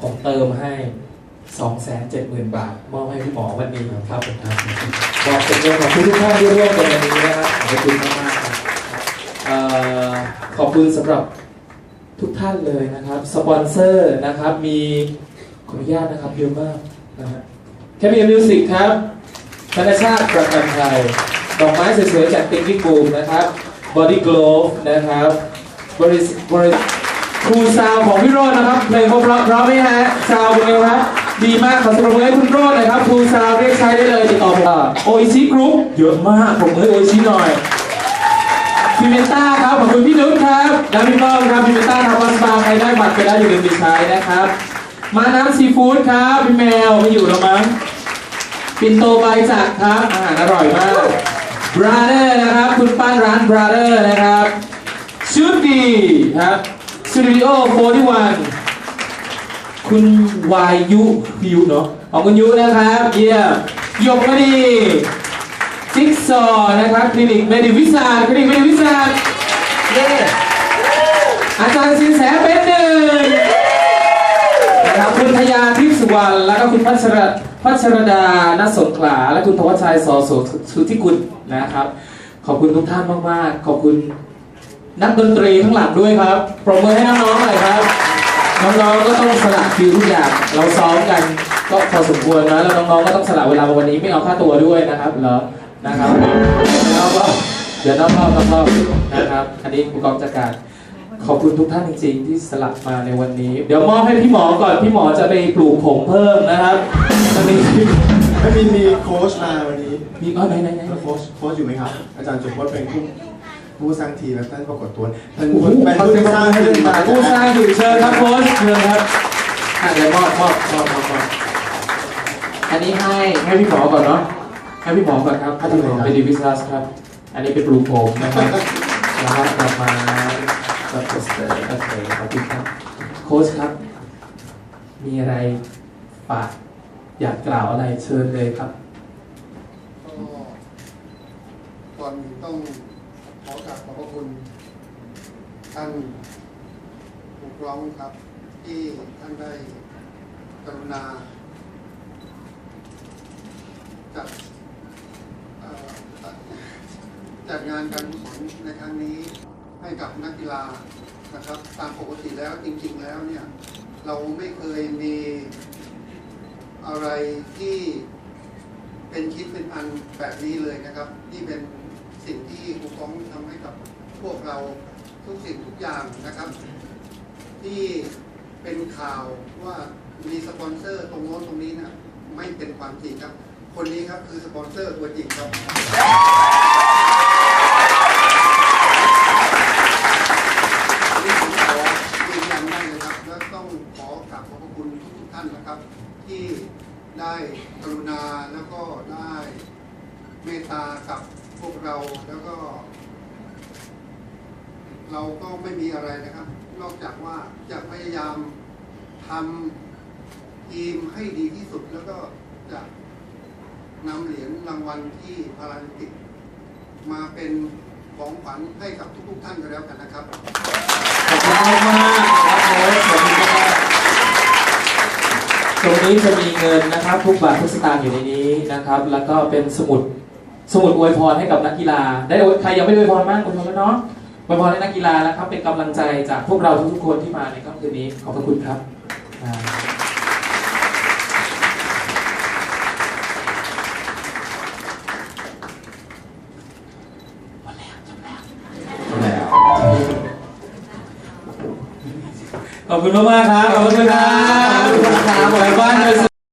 ผมเติมให้ 270,000 บาท มอบให้พี่หมอวันนี้ครับผมครับบอกเป็นเงินของทุกท่านที่ร่วมกันในวันนี้นะครับขอบคุณมากๆครับเอ่อขอบคุณสำหรับทุกท่านเลยนะครับ สปอนเซอร์นะครับ มีขออนุญาตนะครับเยอะมากนะฮะแคมีมิวสิกครับธนชาติประกันภัยดอกไม้สวยๆจากติ๊กบิ๊กบูมนะครับ บอดี้ l กล v นะครับบริบริษัท ครูซาวของพี่โรจน์นะครับเพลงเพราะเพราะไหมฮะซาวเป็นไงครับดีมากขอสำหรับมือให้คุณโรจน์หน่อยครับครูซาวเรียกใช้ได้เลยติดต่อผมโอชิกรุ๊ปเยอะมากผมมือโอชิหน่อยพิเมนต้าครับขอบคุณพี่นุชครับและพี่ป้อมครับพิเมนต้าทำวัสบาใครได้บัตรไปได้อยู่ในมีใช้นะครับ มาน้ำซีฟู้ดครับพี่แมวไม่อยู่แล้วมั้งปินโตใบจักรครับอาหารอร่อยมากบราเดอร์นะครับ คุณป้านร้านบราเดอร์นะครับชุดดีครับ สตูดิโอโฟที่วันคุณวายุพิวเนาะของคุณยุนะครับเยี่ยมหยกมาดีจิ๊กซอว์นะครับคลินิกเมดิวิสาคลินิกเมดิวิสาเย้อาจารย์สินแสเป็นหนึ่งนะครับคุณพยาทิพย์สุวรรณแล้วก็คุณพัชรพัชรดาณสงขลาและคุณธวัชชัยสอโสสุทธิกุลนะครับ ขอบคุณทุกท่านมากๆ ขอบคุณ นักดนตรีข้างหลังด้วยครับปรบมือให้น้องๆหน่อยครับน้องๆก็ต้องสละคิวทุกอย่างเราซ้อมกันก็พอสมควรนะแล้วน้องๆก็ต้องสละเวลามาวันนี้ไม่เอาค่าตัวด้วยนะครับเหรอนะครับแล้วก็เดี๋ยวนอกรอบนอกรอบนะครับ อันนี้ผู้กองจัดการขอบคุณทุกท่านจริงๆ ที่สลับมาในวันนี้ เดี๋ยวมอบให้พี่หมอก่อนพี่หมอจะไปปลูกผมเพิ่มนะครับจะมีไม่มีมีโค้ชมาวันนี้มีอ๋อไหนไหนไหนแล้วโค้ชโค้ชอยู่ไหมครับ อาจารย์จุดโค้ชเป็นผู้ ผู้สร้างทีมและท่านปรากฏตัวท่านโอ้โหเป็นขอผู้เสียงปรบสร้างมือให้ทีด้วยมค่ะผู้สร้างอยู่เชิญครับโค้ชเชิญครับอะเดี๋ยวมอบมอบมอบมอบมอบอันนี้ให้ให้พี่หมอก่อนเนาะให้พี่หมอก่อนครับถ้าพี่หมอเป็นดีวิสลัสครับ อันนี้เป็นปลูกผมนะครับแล้วก็ดอกไม้กับโปสเตอร์โอเคขอบคุณครับโค้ชครับ มีอะไรฝากอยากกล่าวอะไรเชิญเลยครับก็ก่อนอื่นต้อง ขอกราบขอบพระคุณท่านผู้ร้องครับ ที่ท่านได้กรุณาจัดจัดงานการกุศลในครั้งนี้ให้กับนักกีฬานะครับ ตามปกติแล้วจริง ๆ แล้วเนี่ย เราไม่เคยมีอะไรที่เป็นคิดเป็นอันแบบนี้เลยนะครับนี่เป็น สิ่งที่ครูฟ้องทำให้กับพวกเราทุกสิ่งทุกอย่างนะครับ ที่เป็นข่าวว่ามีสปอนเซอร์ตรงโน้นตรงนี้นะไม่เป็นความจริงครับ คนนี้ครับคือสปอนเซอร์ตัวจริงครับนี่ผมขอยืนยันได้เลยครับและต้องขอกราบขอบพระคุณทุกท่านนะครับ ที่ได้กรุณาแล้วก็ได้เมตตากับ พวกเราแล้วก็ เราก็ไม่มีอะไรนะครับ นอกจากว่าจะพยายามทำทีมให้ดีที่สุดแล้วก็จะนำเหรียญรางวัลที่พาราลิมปิกมาเป็นของขวัญให้กับทุกๆท่านกันแล้วกันนะครับ ขอบคุณมากครับโค้ชขอบคุณมากตรงนี้จะมีเงินนะครับ ทุกบาททุกสตางค์อยู่ในนี้นะครับ แล้วก็เป็นสมุด สมุดอวยพรให้กับนักกีฬา ได้อวยใครยังไม่ได้อวยพรบ้างอวยพรแล้วเนาะอวยพรให้นักกีฬานะครับ เป็นกำลังใจจากพวกเราทุกๆคนที่มาในค่ำคืนนี้ ขอบพระคุณครับอ่าขอบคุณมากๆครับ ขอบคุณครับขอบคุณครับขอให้บ้านส